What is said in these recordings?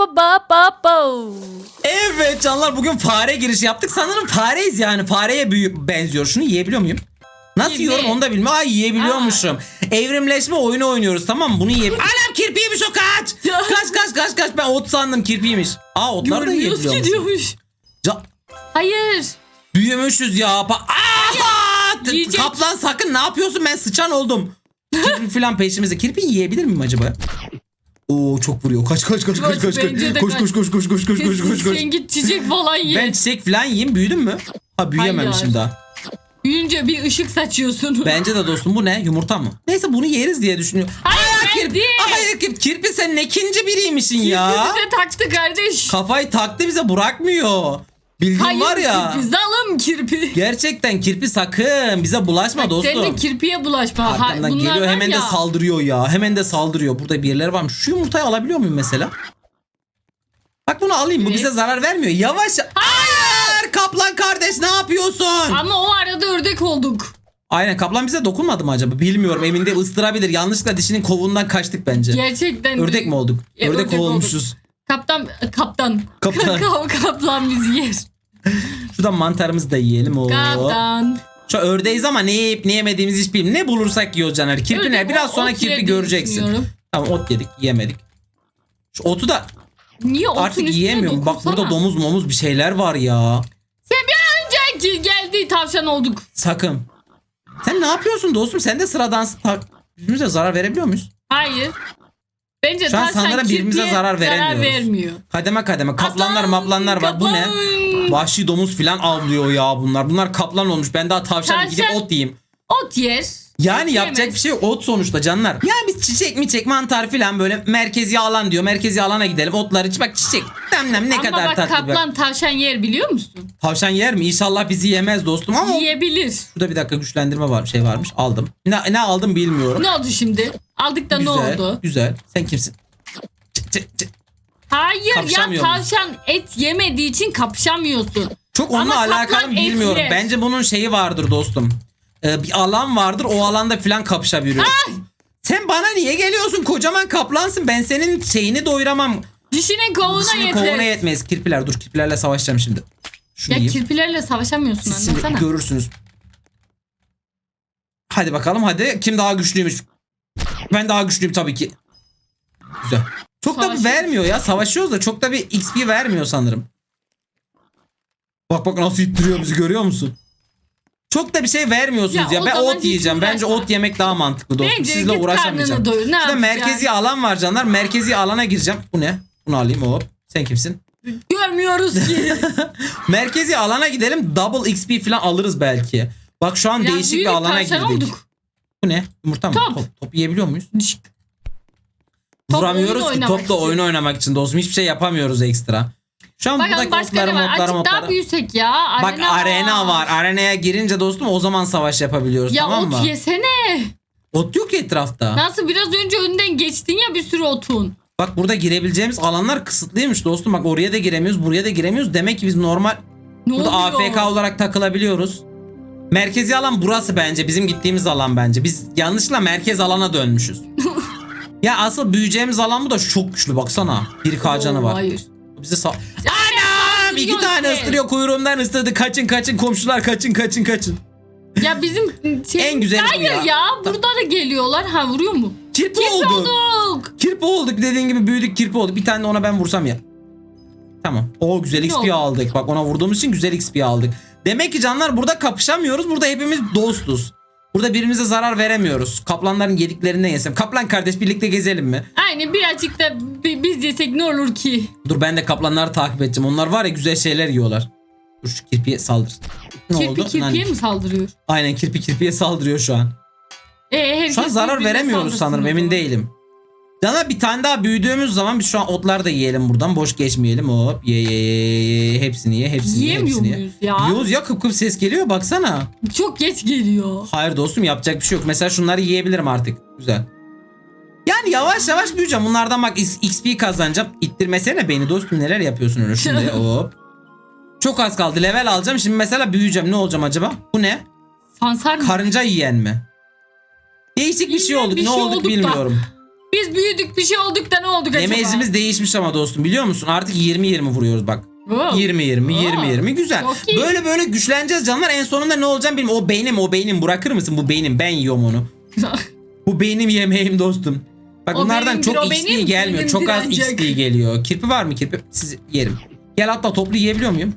ba ba ba ba. Evet canlar bugün fare girişi yaptık. Sanırım fareyiz yani. Fareye büyü benziyor. Şunu yiyebiliyor muyum? Nasıl Yeme. yiyorum onu da bilmiyorum. Ay yiyebiliyormuşum. Evrimleşme oyunu oynuyoruz tamam mı? Bunu yiyebiliyorum. Anam kirpiymiş o kaç. kaç kaç kaç kaç. Ben ot sandım kirpiymiş. Aa otlar da yiyebiliyormuş. Ca- Hayır. Büyümüşüz ya. Pa- Aa! Yiyecek. Kaplan sakın ne yapıyorsun? Ben sıçan oldum. Kirpi falan peşimizde. Kirpi yiyebilir miyim acaba? Oo çok vuruyor. Kaç kaç kaç kaç kaç kaç. Bence de Koş kaç. koş koş koş koş koş koş Kesin koş koş. sen git çiçek falan ye. Ben çiçek falan yiyeyim büyüdüm mü? Ha büyüyememişim Hayır. daha. Büyünce bir ışık saçıyorsun. Bence de dostum bu ne? Yumurta mı? Neyse bunu yeriz diye düşünüyorum. Hayır, ben kirpi. değil. Hayır kirpi. Kirpi sen ne kinci biriymişsin ya. Bize taktı kardeş. Kafayı taktı bize bırakmıyor. Bildiğin Hayır var ya. kirpi. Zalım kirpi. Gerçekten kirpi sakın bize bulaşma dostum. Sen de kirpiye bulaşma. Ha, Arkamdan bunlar geliyor var hemen de ya. saldırıyor ya. Hemen de saldırıyor. Burada birileri varmış. Şu yumurtayı alabiliyor muyum mesela? Bak bunu alayım. Bu Evet. bize zarar vermiyor. Yavaş. Hayır! Kaplan kardeş ne yapıyorsun? Ama o arada ördek olduk. Aynen kaplan bize dokunmadı mı acaba? Bilmiyorum emin değilim. Isırabilir. Yanlışlıkla dişinin kovuğundan kaçtık bence. Gerçekten. Ördek mi olduk? E, ördek, ördek olmuşuz. Kaptan. Kaptan. Kaptan. Kap- kaplan bizi yer. Şuradan mantarımızı da yiyelim. Oo. Kaptan. Şu ördeğiz ama ne yiyip ne yemediğimizi hiç bilmiyorum. Ne bulursak yiyoruz Caner. Kirpi ne? Biraz o- sonra ot kirpi göreceksin. düşünüyorum. Tamam ot yedik yemedik. Şu otu da Niye otun artık üstüne yiyemiyorum. Bak dokunsana? burada domuz momuz bir şeyler var ya. Sen bir önce geldi tavşan olduk. Sakın. Sen ne yapıyorsun dostum? Sen de sıradansın. Tak. Birbirimize zarar verebiliyor muyuz? Hayır. Bence Şu an tavşan birbirimize kirpiye zarar veremiyoruz. vermiyor. Kademe kademe. Kaplanlar Aslan, maplanlar var. Bu ne? kaplan. Vahşi domuz filan avlıyor ya bunlar. Bunlar kaplan olmuş. Ben daha tavşan Tavşan- gidip ot yiyeyim. Ot yer. Yani yapacak bir şey yok. Ot sonuçta canlar. Ya biz çiçek mi çek mantar filan böyle merkezi alan diyor. Merkezi alana gidelim. Otlar iç bak çiçek. Demlem ne Ama kadar bak tatlı. bir- kaplan tavşan yer biliyor musun? Tavşan yer mi? İnşallah bizi yemez dostum ama. Yiyebilir. Şurada bir dakika güçlendirme var şey varmış. Aldım. Ne, ne aldım bilmiyorum. Ne oldu şimdi? Aldık da güzel. ne oldu? Güzel. Sen kimsin? Çık, çık, çık. Hayır ya tavşan et yemediği için kapışamıyorsun. Çok onunla Ama alakalı bilmiyorum. et yer. Bence bunun şeyi vardır dostum. Ee, bir alan vardır. O alanda filan kapışabiliyoruz. Sen bana niye geliyorsun? Kocaman kaplansın. Ben senin şeyini doyuramam. Dişinin kovuğuna Dişinin yeter. kovuna yetmez. Kirpiler dur kirpilerle savaşacağım şimdi. Şunu Ya yiyeyim. kirpilerle savaşamıyorsun Siz şimdi anlasana. görürsünüz. Hadi bakalım hadi. Kim daha güçlüymüş? Ben daha güçlüyüm tabii ki. Güzel. Çok da bir Savaşıyoruz. vermiyor ya. Savaşıyoruz da çok da bir XP vermiyor sanırım. Bak bak nasıl ittiriyor bizi görüyor musun? Çok da bir şey vermiyorsunuz Ya ya. Ben ot yiyeceğim. Bence ot yemek daha mantıklı dostum. Bence Sizle uğraşamayacağım. doyur. Ne Şurada yapacaksın? merkezi alan var canlar. Merkezi alana gireceğim. Bu ne? Bunu alayım hop. Sen kimsin? Görmüyoruz ki. Merkezi alana gidelim. Double XP falan alırız belki. Bak şu an Biraz değişik bir alana girdik. olduk. Bu ne? Yumurta mı? Top. Top. Top yiyebiliyor muyuz? Top Vuramıyoruz ki topla oyun oynamak için dostum. Hiçbir şey yapamıyoruz ekstra. Şu an Bakalım buradaki başka ne var? Azıcık daha motları. büyüsek ya. Bak arena var. Arenaya girince dostum o zaman savaş yapabiliyoruz Ya tamam ot mı? yesene. Ot yok etrafta. Nasıl biraz önce önden geçtin ya bir sürü otun. Bak burada girebileceğimiz alanlar kısıtlıymış dostum. Bak oraya da giremiyoruz, buraya da giremiyoruz. Demek ki biz normal Ne burada oluyor? AFK olarak takılabiliyoruz. Merkezi alan burası bence. Bizim gittiğimiz alan bence. Biz yanlışla merkez alana dönmüşüz. ya asıl büyüyeceğimiz alan bu da çok güçlü baksana. Bir K canı var. Hayır. Bize sal... Anam! İki tane ısırıyor kuyruğumdan ısırdı. Kaçın kaçın komşular kaçın kaçın kaçın. Ya bizim şey... En güzeli bu Hayır ya. ya. Burada da geliyorlar. Ha vuruyor mu? Kirpi, Kirpi olduk. olduk. Kirpi olduk dediğin gibi büyüdük kirpi olduk. Bir tane de ona ben vursam ya. Tamam. O güzel XP oldu? aldık. Bak ona vurduğumuz için güzel XP aldık. Demek ki canlar burada kapışamıyoruz. Burada hepimiz dostuz. Burada birbirimize zarar veremiyoruz. Kaplanların yediklerinden yesem. Kaplan kardeş birlikte gezelim mi? Aynen birazcık da bi- biz yesek ne olur ki? Dur ben de kaplanları takip edeceğim. Onlar var ya güzel şeyler yiyorlar. Dur şu kirpiye saldır. Ne Kirpi oldu? kirpiye Lan- mi saldırıyor? Aynen kirpi kirpiye saldırıyor şu an. Ee, herkes Şu an zarar birbirine veremiyoruz saldırsın sanırım o emin zaman. değilim. Cana bir tane daha büyüdüğümüz zaman biz şu an otlar da yiyelim buradan. Boş geçmeyelim. Hop ye ye ye ye. Hepsini ye hepsini ye Yiyemiyor hepsini ye. muyuz ya? Yiyoruz ya kıp kıp ses geliyor baksana. Çok geç geliyor. Hayır dostum yapacak bir şey yok. Mesela şunları yiyebilirim artık. Güzel. Yani yavaş yavaş büyüyeceğim. Bunlardan bak XP kazanacağım. İttirmesene beni dostum neler yapıyorsun öyle şimdi hop. Çok az kaldı level alacağım. Şimdi mesela büyüyeceğim. Ne olacağım acaba? Bu ne? Sansar mı? Karınca yiyen mi? Değişik bir şey Yiyen olduk. bir ne şey olduk olduk da. bilmiyorum. Biz büyüdük bir şey olduk da ne olduk acaba? Damage'imiz değişmiş ama dostum biliyor musun? Artık 20-20 vuruyoruz bak. Wow. 20-20 Oo. 20-20 güzel. Böyle böyle güçleneceğiz canlar. En sonunda ne olacağım bilmiyorum. O beynim o beynim bırakır mısın? Bu beynim ben yiyorum onu. Bu benim yemeğim dostum. Bak O bunlardan benimdir, çok XP benim, gelmiyor. benim Çok az. XP geliyor. Kirpi var mı kirpi? Siz yerim. Gel hatta toplu yiyebiliyor muyum?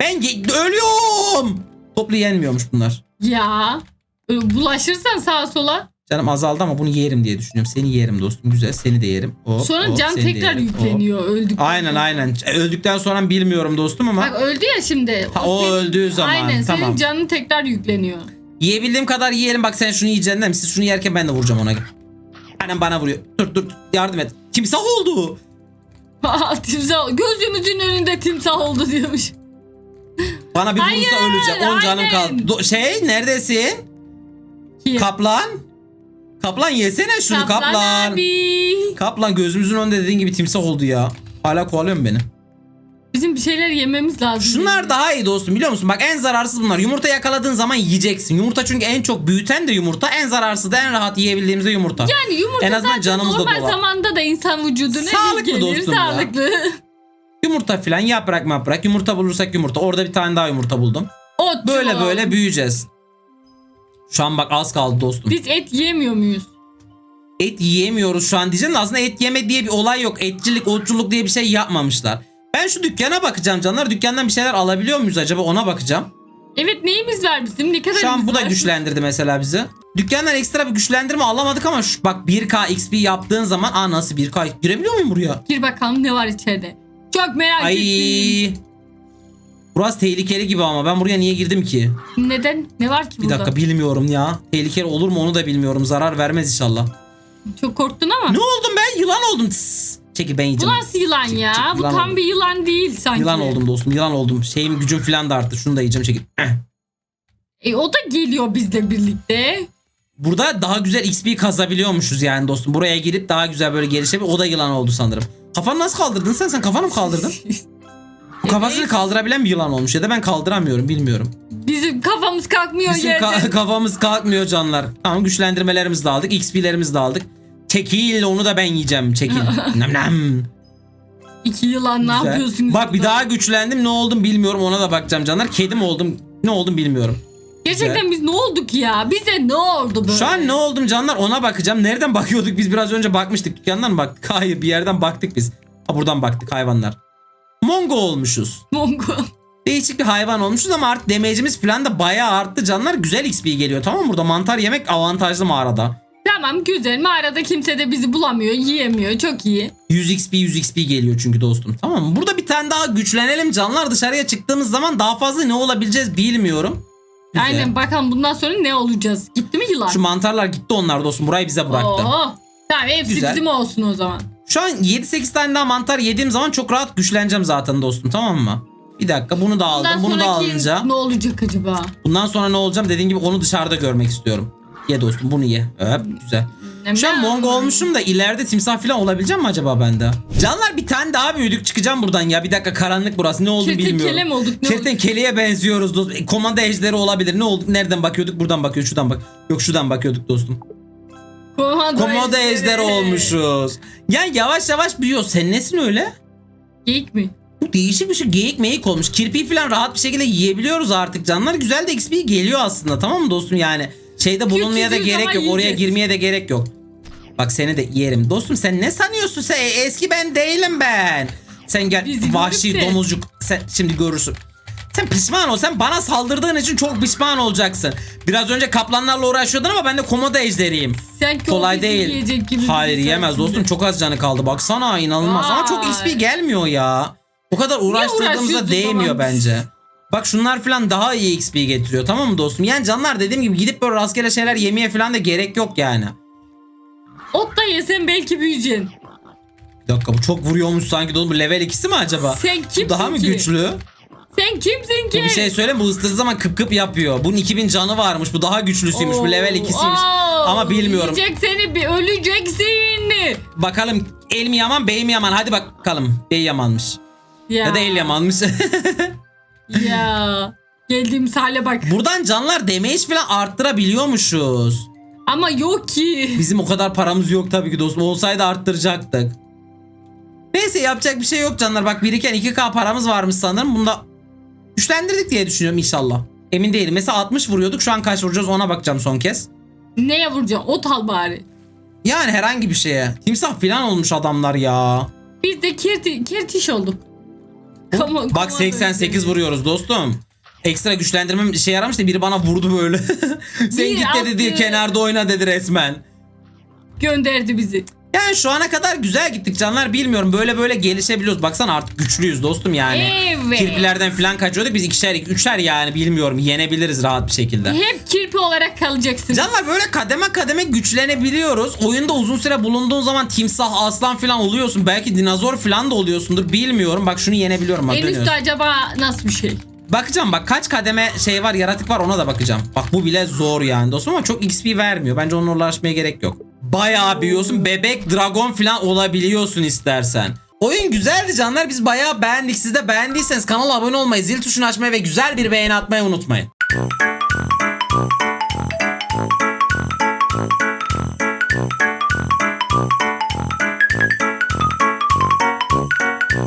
Ben ölüyorum. Toplu yenmiyormuş bunlar. ya. e, Bulaşırsan sağa sola. Canım azaldı ama bunu yerim diye düşünüyorum. Seni yerim dostum. Güzel. Seni de yerim. Hop, Sonra hop, can seni de tekrar yerim. Yükleniyor öldük. Aynen aynen. Öldükten sonra bilmiyorum dostum ama. Bak öldü ya şimdi. Ha, o senin- öldüğü zaman, Aynen tamam. senin canın tekrar yükleniyor. Yiyebildiğim kadar yiyelim. Bak sen şunu yiyeceksin değil mi? Siz şunu yerken ben de vuracağım ona. Annem bana vuruyor. Dur dur yardım et. Timsah oldu. timsah gözümüzün önünde timsah oldu diyormuş. Bana bir vurursa Hayır, öleceğim. 10 canım aynen. kaldı. Do- şey neredesin? Kaplan. Kaplan yesene şunu kaplan. Kaplan, abi. gözümüzün önünde dediğin gibi timsah oldu ya. Hala kovalıyor mu beni? Bizim bir şeyler yememiz lazım. Şunlar daha iyi dostum biliyor musun? Bak en zararsız bunlar. Yumurta yakaladığın zaman yiyeceksin. Yumurta çünkü en çok büyüten de yumurta. En zararsız da en rahat yiyebildiğimiz de yumurta. Yani yumurta En azından canımız da normal dolar. zamanda da insan vücuduna Sağlıklı gelir. dostum ya. Sağlıklı. Yumurta falan yaprak yaprak. Yumurta bulursak yumurta. Orada bir tane daha yumurta buldum. Ot Böyle böyle büyüyeceğiz. Şu an bak az kaldı dostum. Biz et yemiyor muyuz? Et yiyemiyoruz şu an diyeceğim de aslında et yeme diye bir olay yok. Etçilik, otçuluk diye bir şey yapmamışlar. Ben şu dükkana bakacağım canlar. Dükkandan bir şeyler alabiliyor muyuz acaba ona bakacağım. Evet neyimiz var bizim? Ne kadar Şu an bu da güçlendirdi mesela bizi. Dükkandan ekstra bir güçlendirme alamadık ama şu, bak 1K XP yaptığın zaman aa nasıl 1K girebiliyor muyum buraya? Gir bakalım ne var içeride. Çok merak ettim. Ay. Burası tehlikeli gibi ama ben buraya niye girdim ki? Neden? Ne var ki Bir burada? dakika bilmiyorum ya. Tehlikeli olur mu onu da bilmiyorum. Zarar vermez inşallah. Çok korktun ama. Ne oldum ben? Yılan oldum. Tıs. Çekil ben Bu yiyeceğim. nasıl yılan ya? Çık, Bu yılan tam oldum. bir yılan değil sanki. Yılan oldum dostum. Yılan oldum. Şeyim gücüm falan da arttı. Şunu da yiyeceğim çekil. Eh. E, o da geliyor bizle birlikte. Burada daha güzel XP kazabiliyormuşuz yani dostum. Buraya girip daha güzel böyle gelişebilir. O da yılan oldu sanırım. Kafanı nasıl kaldırdın sen? Sen kafanı mı kaldırdın? Kafasını Evet. kaldırabilen bir yılan olmuş ya da ben kaldıramıyorum bilmiyorum. Bizim kafamız kalkmıyor Bizim yerden. ka- kafamız kalkmıyor canlar. Tamam güçlendirmelerimizi de aldık. XP'lerimizi de aldık. Çekil onu da ben yiyeceğim. Çekil. nem nem. İki yılan ne Güzel. yapıyorsunuz? Bak bir burada? daha güçlendim. Ne oldum bilmiyorum. Ona da bakacağım canlar. Kedim oldum. Ne oldum bilmiyorum. Gerçekten biz ne olduk ya? Bize ne oldu böyle? Şu an ne oldum canlar ona bakacağım. Nereden bakıyorduk biz biraz önce bakmıştık. Dükkandan mı baktık? Hayır bir yerden baktık biz. Ha buradan baktık hayvanlar. Mongo olmuşuz. Mongo. Değişik bir hayvan olmuşuz ama artık damage'imiz falan da bayağı arttı canlar. Güzel XP geliyor tamam mı? Burada mantar yemek avantajlı mağarada. Tamam güzel. Mağarada kimse de bizi bulamıyor, yiyemiyor. Çok iyi. 100 XP 100 XP geliyor çünkü dostum. Tamam mı? Burada bir tane daha güçlenelim canlar. Dışarıya çıktığımız zaman daha fazla ne olabileceğiz bilmiyorum. Güzel. Aynen bakalım bundan sonra ne olacağız? Gitti mi yılan? Şu mantarlar gitti onlar dostum. Burayı bize bıraktı. Oo. Tamam hepsi Güzel. bizim olsun o zaman. Şu an 7-8 tane daha mantar yediğim zaman çok rahat güçleneceğim zaten dostum tamam mı? Bir dakika bunu da aldım. Bundan bunu da sonraki alınca. ne olacak acaba? Bundan sonra ne olacağım dediğin gibi onu dışarıda görmek istiyorum. Ye dostum bunu ye. Öp güzel. Şu an Mongo olmuşum da ileride timsah falan olabileceğim mi acaba bende? Canlar bir tane daha büyüdük çıkacağım buradan ya. Bir dakika karanlık burası ne oldu Kertenkele bilmiyorum. mi olduk? Ne olduk? Kertenkeleye benziyoruz dostum. E, Komanda ejderi olabilir. Ne olduk? Nereden bakıyorduk? Buradan bakıyor. Şuradan bak. Yok şuradan bakıyorduk dostum. Komando, Komodo ejderi. ejderi olmuşuz. Yani yavaş yavaş büyüyor. Sen nesin öyle? Geyik mi? Bu değişik bir şey. Geyik meyik olmuş. Kirpiği falan rahat bir şekilde yiyebiliyoruz artık. Canlar güzel de XP geliyor aslında. Tamam mı dostum yani? Şeyde bulunmaya da gerek yok. Oraya yiyeceğiz. girmeye de gerek yok. Bak seni de yerim. Dostum sen ne sanıyorsun sen? E, Eski ben değilim ben. Sen gel Bizi vahşi domuzcuk. Sen şimdi görürsün. Sen pişman ol. Sen bana saldırdığın için çok pişman olacaksın. Biraz önce kaplanlarla uğraşıyordun ama ben de komodo ejderiyim. Sen Kolay değil. Yiyecek gibi Hayır yemez insansın. dostum çok az canı kaldı. Baksana inanılmaz ama çok. XP gelmiyor ya. O kadar uğraştırdığımıza değmiyor zaman? bence. Bak şunlar falan daha iyi XP getiriyor tamam mı dostum? Yani canlar dediğim gibi gidip böyle rastgele şeyler yemeye falan da gerek yok yani. Ot da yesen belki büyüyeceksin. Bir dakika bu çok vuruyormuş sanki dostum. Level 2'si mi acaba? Sen kimsin Bu daha mı ki? güçlü? Sen kimsin ki? Bir şey söyleyeyim bu ısırdığı zaman kıp kıp yapıyor. Bunun 2000 canı varmış. Bu daha güçlüsüymüş. Bu level 2'siymiş. Oo, Ama bilmiyorum. Yiyecek seni bir öleceksin. Bakalım el mi yaman bey mi yaman? Hadi bakalım. Bey yamanmış. Ya, Ya da el yamanmış. Ya. Geldiğimiz hale bak. Buradan canlar damage falan arttırabiliyormuşuz. Ama yok ki. Bizim o kadar paramız yok tabii ki dostum. Olsaydı arttıracaktık. Neyse yapacak bir şey yok canlar. Bak biriken 2K paramız varmış sanırım. Bunu da güçlendirdik diye düşünüyorum inşallah. Emin değilim. Mesela 60 vuruyorduk. Şu an kaç vuracağız ona bakacağım son kez. Neye vuracaksın? Ot al bari. Yani herhangi bir şeye. Timsah falan olmuş adamlar ya. Biz de kirti, kirtiş olduk. Come- Bak come 88 vuruyoruz dostum. Ekstra güçlendirmem işe yaramış da biri bana vurdu böyle. Sen Bir git dedi attı. kenarda oyna dedi resmen. Gönderdi bizi. Yani şu ana kadar güzel gittik canlar bilmiyorum. Böyle böyle gelişebiliyoruz. Baksana artık güçlüyüz dostum yani. Evet. Kirpilerden falan kaçıyorduk. Biz ikişer üçer yani bilmiyorum. Yenebiliriz rahat bir şekilde. Hep kirpi olarak kalacaksın. Canlar böyle kademe kademe güçlenebiliyoruz. Oyunda uzun süre bulunduğun zaman timsah, aslan falan oluyorsun. Belki dinozor falan da oluyorsundur. Bilmiyorum. Bak şunu yenebiliyorum. Bak en üstte acaba nasıl bir şey? Bakacağım bak kaç kademe şey var yaratık var ona da bakacağım. Bak bu bile zor yani dostum ama çok XP vermiyor. Bence onunla uğraşmaya gerek yok. Bayağı büyüyorsun. Bebek, dragon falan olabiliyorsun istersen. Oyun güzeldi canlar. Biz bayağı beğendik. Siz de beğendiyseniz kanala abone olmayı, zil tuşunu açmayı ve güzel bir beğeni atmayı unutmayın.